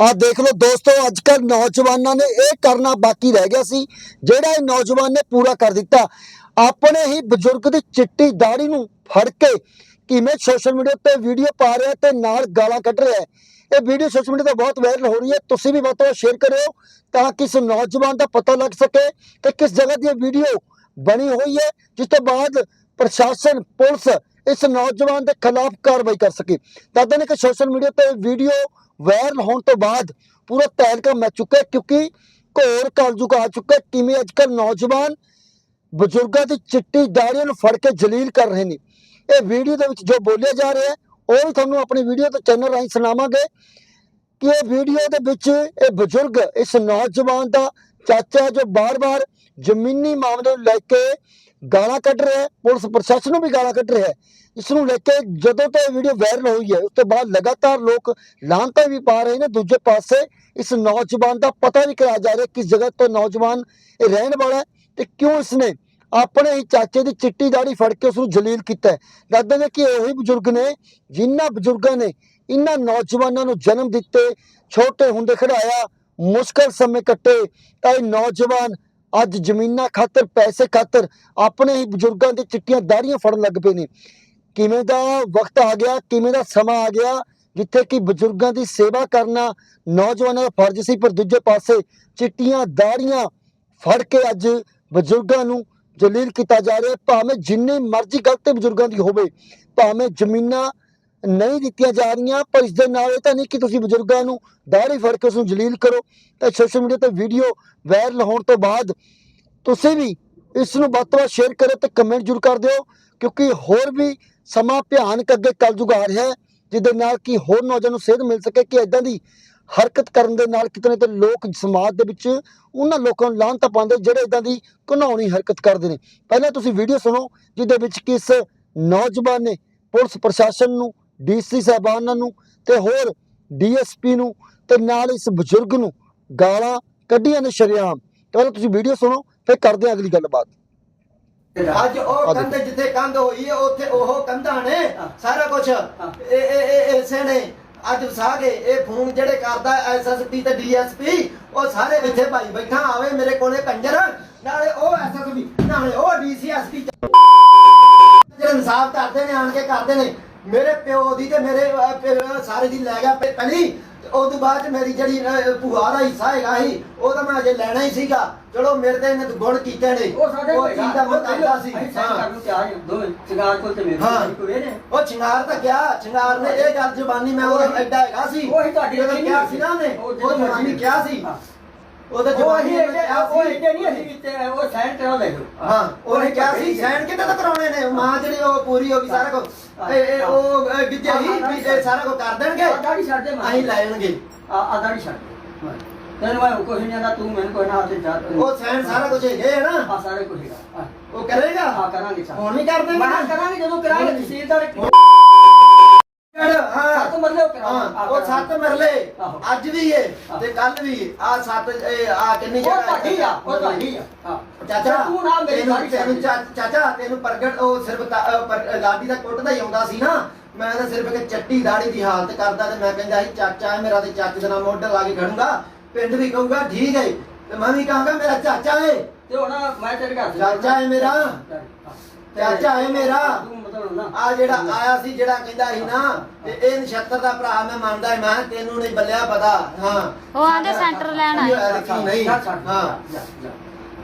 ਆ ਦੇਖ ਲਓ ਦੋਸਤੋ ਅੱਜ ਕੱਲ ਨੌਜਵਾਨਾਂ ਨੇ ਇਹ ਕਰਨਾ ਬਾਕੀ ਰਹਿ ਗਿਆ ਸੀ। ਜਿਹੜਾ ਇਹ ਨੌਜਵਾਨ ਨੇ ਪੂਰਾ ਕਰ ਦਿੱਤਾ, ਆਪਣੇ ਹੀ ਬਜ਼ੁਰਗ ਦੀ ਚਿੱਟੀ ਦਾੜੀ ਨੂੰ ਫੜ ਕੇ ਕਿਵੇਂ ਸੋਸ਼ਲ ਮੀਡੀਆ ਤੇ ਵੀਡੀਓ ਪਾ ਰਿਹਾ ਤੇ ਨਾਲ ਗਾਲਾਂ ਕੱਢ ਰਿਹਾ ਇਹ ਵੀਡੀਓ ਸੋਸ਼ਲ ਮੀਡੀਆ ਤੇ ਬਹੁਤ ਵਾਇਰਲ ਹੋ ਰਹੀ ਹੈ। ਤੁਸੀਂ ਵੀ ਵੱਧ ਤੋਂ ਵੱਧ ਸ਼ੇਅਰ ਕਰਿਓ ਤਾਂ ਕਿ ਇਸ ਨੌਜਵਾਨ ਦਾ ਪਤਾ ਲੱਗ ਸਕੇ ਕਿ ਕਿਸ ਜਗ੍ਹਾ ਦੀ ਇਹ ਵੀਡੀਓ ਬਣੀ ਹੋਈ ਹੈ, ਜਿਸ ਤੋਂ ਬਾਅਦ ਪ੍ਰਸ਼ਾਸਨ, ਪੁਲਿਸ ਇਸ ਨੌਜਵਾਨ ਦੇ ਖਿਲਾਫ ਕਾਰਵਾਈ ਕਰ ਸਕੇ। ਦੱਸਦੇ ਨੇ ਕਿ ਸੋਸ਼ਲ ਮੀਡੀਆ ਤੇ ਵੀਡੀਓ ਵਾਇਰਲ ਹੋਣ ਤੋਂ ਬਾਅਦ ਪੂਰਾ ਤਹਿਲਕਾ ਮਚ ਚੁੱਕਾ ਕਿਉਂਕਿ ਘੋਰ ਕਲਯੁਗ ਆ ਚੁੱਕਾ ਕਿਵੇਂ ਅੱਜ ਨੌਜਵਾਨ ਬਜ਼ੁਰਗਾਂ ਦੀ ਚਿੱਟੀ ਦਾੜੀਆਂ ਨੂੰ ਫੜ ਕੇ ਜਲੀਲ ਕਰ ਰਹੇ ਨੇ। ਇਹ ਵੀਡੀਓ ਦੇ ਵਿੱਚ ਜੋ ਬੋਲਿਆ ਜਾ ਰਿਹਾ ਹੈ, ਉਹ ਵੀ ਤੁਹਾਨੂੰ ਆਪਣੀ ਵੀਡੀਓ ਤੇ ਚੈਨਲ ਰਾਹੀਂ ਸੁਣਾਵਾਂਗੇ ਕਿ ਇਹ ਵੀਡੀਓ ਦੇ ਵਿੱਚ ਇਹ ਬਜ਼ੁਰਗ, ਇਸ ਨੌਜਵਾਨ ਦਾ ਚਾਚਾ ਜੋ ਬਾਰ-ਬਾਰ ਜ਼ਮੀਨੀ ਮਾਮਲੇ ਨੂੰ ਲੈ ਕੇ ਗਾਲਾਂ ਕੱਢ ਰਿਹਾ ਹੈ, ਪੁਲਿਸ ਪ੍ਰਸ਼ਾਸਨ ਨੂੰ ਵੀ ਗਾਲਾਂ ਕੱਢ ਰਿਹਾ ਹੈ। ਇਸ ਨੂੰ ਲੈ ਕੇ ਜਦੋਂ ਤੋਂ ਇਹ ਵੀਡੀਓ ਵਾਇਰਲ ਹੋਈ ਹੈ, ਉਸ ਤੋਂ ਬਾਅਦ ਲਗਾਤਾਰ ਲੋਕ ਲਾਂਤਾਂ ਵੀ ਪਾ ਰਹੇ ਨੇ ਦੂਜੇ ਪਾਸੇ। ਇਸ ਨੌਜਵਾਨ ਦਾ ਪਤਾ ਨਹੀਂ ਕਰਾਇਆ ਜਾ ਰਿਹਾ ਕਿਸ ਜਗ੍ਹਾ ਤੋਂ ਨੌਜਵਾਨ ਇਹ ਰਹਿਣ ਵਾਲਾ ਤੇ ਕਿਉਂ ਇਸਨੇ ਆਪਣੇ ਹੀ ਚਾਚੇ ਦੀ ਚਿੱਟੀ ਦਾੜੀ ਫੜ ਕੇ ਉਸ ਨੂੰ ਜਲੀਲ ਕੀਤਾ ਦੱਸਦੇ ਨੇ ਕਿ ਉਹੀ ਬਜ਼ੁਰਗ ਨੇ ਜਿਨ੍ਹਾਂ ਬਜ਼ੁਰਗਾਂ ਨੇ ਇਹਨਾਂ ਨੌਜਵਾਨਾਂ ਨੂੰ ਜਨਮ ਦਿੱਤੇ, ਛੋਟੇ ਹੁੰਦੇ ਖੜਾਇਆ ਮੁਸ਼ਕਲ ਸਮੇਂ ਕੱਟੇ, ਤਾਂ ਇਹ ਨੌਜਵਾਨ ਅੱਜ ਜ਼ਮੀਨਾਂ ਖਾਤਰ, ਪੈਸੇ ਖਾਤਰ ਆਪਣੇ ਹੀ ਬਜ਼ੁਰਗਾਂ ਦੀ ਚਿੱਟੀਆਂ ਦਾੜੀਆਂ ਫੜਨ ਲੱਗ ਪਏ ਨੇ। ਕਿਵੇਂ ਦਾ ਵਕਤ ਆ ਗਿਆ, ਕਿਵੇਂ ਦਾ ਸਮਾਂ ਆ ਗਿਆ, ਜਿੱਥੇ ਕਿ ਬਜ਼ੁਰਗਾਂ ਦੀ ਸੇਵਾ ਕਰਨਾ ਨੌਜਵਾਨਾਂ ਦਾ ਫਰਜ਼ ਸੀ, ਪਰ ਦੂਜੇ ਪਾਸੇ ਚਿੱਟੀਆਂ ਦਾੜੀਆਂ ਫੜ ਕੇ ਅੱਜ ਬਜ਼ੁਰਗਾਂ ਨੂੰ ਜਲੀਲ ਕੀਤਾ ਜਾ ਰਿਹਾ ਭਾਵੇਂ ਜਿੰਨੀ ਮਰਜ਼ੀ ਗਲਤੀ ਬਜ਼ੁਰਗਾਂ ਦੀ ਹੋਵੇ, ਭਾਵੇਂ ਜ਼ਮੀਨਾਂ ਨਹੀਂ ਦਿੱਤੀਆਂ ਜਾ ਰਹੀਆਂ, ਪਰ ਇਸ ਦੇ ਨਾਲ ਇਹ ਤਾਂ ਨਹੀਂ ਕਿ ਤੁਸੀਂ ਬਜ਼ੁਰਗਾਂ ਨੂੰ ਦਾੜੀ ਫੜ ਕੇ ਉਸ ਨੂੰ ਜਲੀਲ ਕਰੋ। ਤੇ ਸੋਸ਼ਲ ਮੀਡੀਆ ਤੇ ਵੀਡੀਓ ਵਾਇਰਲ ਹੋਣ ਤੋਂ ਬਾਅਦ ਤੁਸੀਂ ਵੀ ਇਸ ਨੂੰ ਵੱਧ ਤੋਂ ਵੱਧ ਸ਼ੇਅਰ ਕਰੋ ਤੇ ਕਮੈਂਟ ਜ਼ਰੂਰ ਕਰ ਦਿਓ, ਕਿਉਂਕਿ ਹੋਰ ਵੀ ਸਮਾਂ ਭਿਆਨਕ ਅੱਗੇ ਕਲਯੁਗ ਜੁਗਾ ਰਿਹਾ ਹੈ, ਜਿਹਦੇ ਨਾਲ ਕਿ ਹੋਰ ਨੌਜਵਾਨ ਨੂੰ ਸੇਧ ਮਿਲ ਸਕੇ ਕਿ ਇਦਾਂ ਦੀ ਹਰਕਤ ਕਰਨ ਦੇ ਨਾਲ ਕਿਤਨੇ ਤੇ ਲੋਕ ਸਮਾਜ ਦੇ ਵਿੱਚ ਉਹਨਾਂ ਲੋਕਾਂ ਨੂੰ ਲਾਹਨਤ ਪਾਉਂਦੇ, ਜਿਹੜੇ ਇਦਾਂ ਦੀ ਘਿਨਾਉਣੀ ਹਰਕਤ ਕਰਦੇ ਨੇ। ਪਹਿਲਾਂ ਤੁਸੀਂ ਵੀਡੀਓ ਸੁਣੋ, ਜਿਹਦੇ ਵਿੱਚ ਕਿ ਇਸ ਨੌਜਵਾਨ ਨੇ ਪੁਲਿਸ ਪ੍ਰਸ਼ਾਸਨ ਨੂੰ ਡੀਸੀ ਸਾਹਿਬਾਨਾਂ ਨੂੰ ਤੇ ਹੋਰ ਡੀਐਸਪੀ ਨੂੰ ਤੇ ਨਾਲ ਇਸ ਬਜ਼ੁਰਗ ਨੂੰ ਗਾਲਾਂ ਕੱਢੀਆਂ ਨੇ ਸ਼ਰੇਆਮ। ਪਹਿਲਾਂ ਤੁਸੀਂ ਵੀਡੀਓ ਸੁਣੋ ਫਿਰ ਕਰਦੇ ਹਾਂ ਅਗਲੀ ਗੱਲਬਾਤ। ਅੱਜ ਉਹ ਕੰਧ ਜਿੱਥੇ ਕੰਧ ਹੋਈ ਹੈ ਉੱਥੇ ਉਹ ਕੰਧਾਂ ਨੇ ਸਾਰਾ ਕੁਝ ਇਹ ਇਹ ਇਹ ਇਸੇ ਨੇ। ਅੱਜ ਵਸਾ ਕੇ ਇਹ ਫੋਨ ਜਿਹੜੇ ਕਰਦਾ ਐਸਐਸਪੀ ਤੇ ਡੀਐਸਪੀ ਉਹ ਸਾਰੇ ਇੱਥੇ ਭਾਈ ਬੈਠਾ ਆਵੇ ਮੇਰੇ ਕੋਲੇ ਕੰਜਰ ਨਾਲੇ ਉਹ ਐਸਐਸਪੀ ਨਾਲੇ ਉਹ ਡੀਸੀਐਸਪੀ ਜਿਹੜੇ ਇਨਸਾਫ ਕਰਦੇ ਨੇ ਆਣ ਕੇ ਕਰਦੇ ਨੇ ਮੇਰੇ ਪਿਓ ਦੀ ਤੇ ਮੇਰੇ ਸਾਰੇ ਦੀ ਲੈ ਗਿਆ ਪਹਿ- ਪਹਿਲੀ। ਤੋਂ ਬਾਅਦ ਮੇਰੀ ਜਿਹੜੀ ਭੂਆ ਦਾ ਹਿੱਸਾ ਹੈਗਾ ਸੀ ਉਹ ਤਾਂ ਮੈਂ ਅਜੇ ਲੈਣਾ ਹੀ ਸੀਗਾ। ਚਲੋ ਮੇਰੇ ਤੇ ਇਹਨੇ ਗੁਣ ਕੀਤੇ ਨੇ। ਉਹ ਸਾਡੇ ਉਹ ਚੀਜ਼ ਦਾ ਮੈਂ ਕਰਦਾ ਸੀ। ਉਹ ਚਿੰਗਾਰ ਤਾਂ ਕਿਹਾ ਚਿੰਗਾਰ ਨੇ ਇਹ ਗੱਲ ਜ਼ੁਬਾਨੀ ਮੈਂ ਉਹ ਐਡਾ ਹੈਗਾ ਸੀ। ਉਹੀ ਤੁਹਾਡੀ ਕਿਹਾ ਸੀ। ਨਾ ਨੇ ਉਹ ਜ਼ੁਬਾਨੀ ਮਰਜ਼ੀ। ਕਿਹਾ ਸੀ ਹਾਂ। ਉਹ ਅਸੀਂ ਕਿਹਾ ਉਹ ਇਹਦੇ ਨਹੀਂ ਅਸੀਂ ਕੀਤੇ ਉਹ ਸਾਈਨ ਕਰਾ ਲੈ ਹਾਂ ਉਹਨੇ ਕਿਹਾ ਸੀ ਸੈਨ ਕਿਤੇ ਤਾਂ ਕਰਾਉਣੇ ਨੇ? ਮਾਂ ਜਿਹੜੀ ਉਹ ਪੂਰੀ ਹੋ ਗਈ ਸਾਰਾ ਕੁਝ ਇਹ ਇਹ ਉਹ ਅਹ, ਵਿੱਦਿਆ ਹੀ ਵੀ ਇਹ ਸਾਰਾ ਕੁਝ ਕਰ ਦੇਣਗੇ ਦਾੜੀ ਛੱਡ ਦੇ ਅਸੀਂ ਲੈ ਜਾਣਗੇ। ਆ ਆ ਦਾੜੀ ਛੱਡ ਤੈਨੂੰ ਮੈਂ ਕੁਛ ਨਹੀਂ ਆਂਦਾ ਤੂੰ ਮੈਨੂੰ ਕੋਈ ਨਾ ਹੱਥ ਜਾ ਉਹ ਸੈਨ ਸਾਰਾ ਕੁਝ ਹੈਗੇ ਹੈ ਨਾ। ਆ ਸਾਰੇ ਕੁਝ ਹੈਗਾ। ਉਹ ਕਰੇਗਾ? ਆ ਕਰਾਂਗੇ ਹੁਣ ਵੀ ਕਰ ਦੇਣਗੇ ਮੈਂ ਕਰਾਂਗੇ ਜਦੋਂ ਕਰਾਂਗੇ ਤਹਿਸੀਲਦਾਰ ਹਾਂ ਸੱਤ ਮਰਲੇ ਹਾਂ ਉਹ ਸੱਤ ਮਰਲੇ ਆਹੋ। ਅੱਜ ਵੀ ਏ ਤੇ ਕੱਲ ਵੀ ਆ ਸੱਤ ਆ ਕਿੰਨੀ ਉਹ ਜਗ੍ਹਾ ਤੁਹਾਡੀ ਆ ਉਹ ਤੁਹਾਡੀ ਆ। ਹਾਂ। ਚਾਚਾ ਤੂੰ ਨਾ ਮੇਰੀ ਤੈਨੂੰ- ਚਾ- ਚਾਚਾ ਤੈਨੂੰ ਪ੍ਰਗਟ ਉਹ ਸਿਰਫ ਤਾ- ਅਹ ਪਰ- ਲਾਡੀ ਦਾ ਕੁੱਟਦਾ ਹੀ ਆਉਂਦਾ ਸੀ ਨਾ। ਮੈਂ ਤਾਂ ਸਿਰਫ ਇੱਕ ਚੱਟੀ ਦਾੜੀ ਦੀ ਹਾਲਤ ਕਰਦਾ ਤੇ ਮੈਂ ਕਹਿੰਦਾ ਸੀ ਚਾਚਾ ਹੈ ਮੇਰਾ ਤੇ ਚਾਚੇ ਦਾ ਨਾਮ ਮੋਢਾ ਲਾ ਕੇ ਖੜੂੰਗਾ। ਪਿੰਡ ਵੀ ਕਹੂਗਾ ਠੀਕ ਹੈ ਤੇ ਮੈਂ ਵੀ ਕਹਾਂਗਾ ਮੇਰਾ ਚਾਚਾ ਹੈ। ਤੇ ਹੁਣ ਮੈਂ ਤੇਰੇ ਘਰ ਚਾਚਾ ਹੈ ਮੇਰਾ। ਚਾਚਾ ਹੈ ਮੇਰਾ। ਤੂੰ ਮਤਲਬ ਨਾ। ਆ ਜਿਹੜਾ ਆਇਆ ਸੀ ਜਿਹੜਾ ਕਹਿੰਦਾ ਸੀ ਨਾ ਤੇ ਇਹ ਨਛੱਤਰ ਦਾ ਭਰਾ ਮੈਂ ਮੰਨਦਾ ਹਾਂ ਮੈਂ ਕਿਹਾ ਤੈਨੂੰ ਨਹੀਂ ਬੱਲਿਆ ਪਤਾ। ਹਾਂ। ਉਹ ਆਂਦੇ ਸੈਂਟਰ ਲੈਣ ਆਏ। ਨਹੀਂ। ਜਾ ਛੱਡ, ਹਾਂ। ਜਾ ਜਾ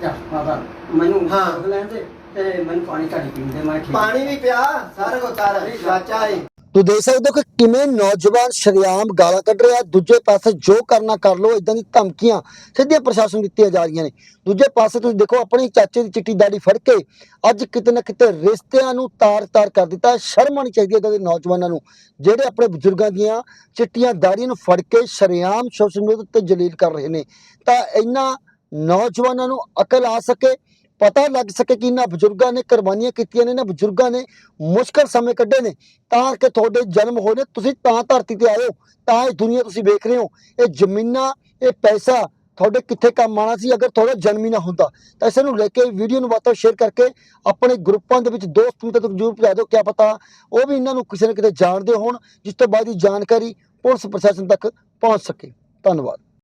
ਜਾ। ਮਾਤਾ ਮੈਨੂੰ ਹਾਂ। ਹਾਂ ਲੈਣ ਦੇ ਤੇ ਮੈਨੂੰ ਪਾਣੀ ਘੱਟ ਪੀਣ ਦੇ ਮੈਂ ਠੀਕ ਪਾਣੀ ਵੀ ਪਿਆ ਸਾਰਾ ਕੁਝ ਕਰ ਚਾਚਾ ਹੈ ਤੂੰ ਦੇਖ ਸਕਦੇ ਹੋ ਕਿ ਕਿਵੇਂ ਨੌਜਵਾਨ ਸ਼ਰੇਆਮ ਗਾਲਾਂ ਕੱਢ ਰਿਹਾ, ਦੂਜੇ ਪਾਸੇ ਜੋ ਕਰਨਾ ਕਰ ਲੋ ਇਦਾਂ ਦੀ ਧਮਕੀਆਂ ਸਿੱਧੀਆਂ ਪ੍ਰਸ਼ਾਸਨ ਦਿੱਤੀਆਂ ਜਾ ਰਹੀਆਂ ਨੇ। ਦੂਜੇ ਪਾਸੇ ਤੁਸੀਂ ਦੇਖੋ, ਆਪਣੇ ਚਾਚੇ ਦੀ ਚਿੱਟੀ ਦਾੜੀ ਫੜ ਕੇ ਅੱਜ ਕਿਤੇ ਨਾ ਕਿਤੇ ਰਿਸ਼ਤਿਆਂ ਨੂੰ ਤਾਰ-ਤਾਰ ਕਰ ਦਿੱਤਾ, ਸ਼ਰਮ ਆਉਣੀ ਚਾਹੀਦੀ ਹੈ ਇਦਾਂ ਦੇ ਨੌਜਵਾਨਾਂ ਨੂੰ, ਜਿਹੜੇ ਆਪਣੇ ਬਜ਼ੁਰਗਾਂ ਦੀਆਂ ਚਿੱਟੀਆਂ ਦਾੜੀਆਂ ਨੂੰ ਫੜ ਕੇ ਸ਼ਰੇਆਮ ਸੋਸ਼ਲ ਮੀਡੀਆ ਉੱਤੇ ਜਲੀਲ ਕਰ ਰਹੇ ਨੇ। ਤਾਂ ਇਹਨਾਂ ਨੌਜਵਾਨਾਂ ਨੂੰ ਅਕਲ ਆ ਸਕੇ ਪਤਾ ਲੱਗ ਸਕੇ ਕਿ ਇਹਨਾਂ ਬਜ਼ੁਰਗਾਂ ਨੇ ਕੁਰਬਾਨੀਆਂ ਕੀਤੀਆਂ ਨੇ, ਇਹਨਾਂ ਬਜ਼ੁਰਗਾਂ ਨੇ ਮੁਸ਼ਕਲ ਸਮੇਂ ਕੱਢੇ ਨੇ। ਤਾਂ ਕਿ ਤੁਹਾਡੇ ਜਨਮ ਹੋਏ ਨੇ, ਤੁਸੀਂ ਤਾਂ ਧਰਤੀ ਤੇ ਆਏ ਹੋ, ਤਾਂ ਇਹ ਦੁਨੀਆ ਤੁਸੀਂ ਵੇਖ ਰਹੇ ਹੋ। ਇਹ ਜ਼ਮੀਨਾਂ, ਇਹ ਪੈਸਾ ਤੁਹਾਡੇ ਕਿੱਥੇ ਕੰਮ ਆਣਾ ਸੀ, ਅਗਰ ਤੁਹਾਡਾ ਜਨਮ ਹੀ ਨਾ ਹੁੰਦਾ। ਤਾਂ ਇਸ ਨੂੰ ਲੈ ਕੇ ਵੀਡੀਓ ਨੂੰ ਵਾਤੋਂ ਸ਼ੇਅਰ ਕਰਕੇ ਆਪਣੇ ਗਰੁੱਪਾਂ ਦੇ ਵਿੱਚ ਦੋਸਤ ਨੂੰ ਤੱਕ ਜ਼ਰੂਰ ਪਹੁੰਚਾ ਦਿਓ, ਕਿਆ ਪਤਾ ਉਹ ਵੀ ਇਹਨਾਂ ਨੂੰ ਕਿਸੇ ਨਾ ਕਿਤੇ ਜਾਣਦੇ ਹੋਣ, ਜਿਸ ਤੋਂ ਬਾਅਦ ਇਹ ਜਾਣਕਾਰੀ ਪੁਲਿਸ ਪ੍ਰਸ਼ਾਸਨ ਤੱਕ ਪਹੁੰਚ ਸਕੇ। ਧੰਨਵਾਦ।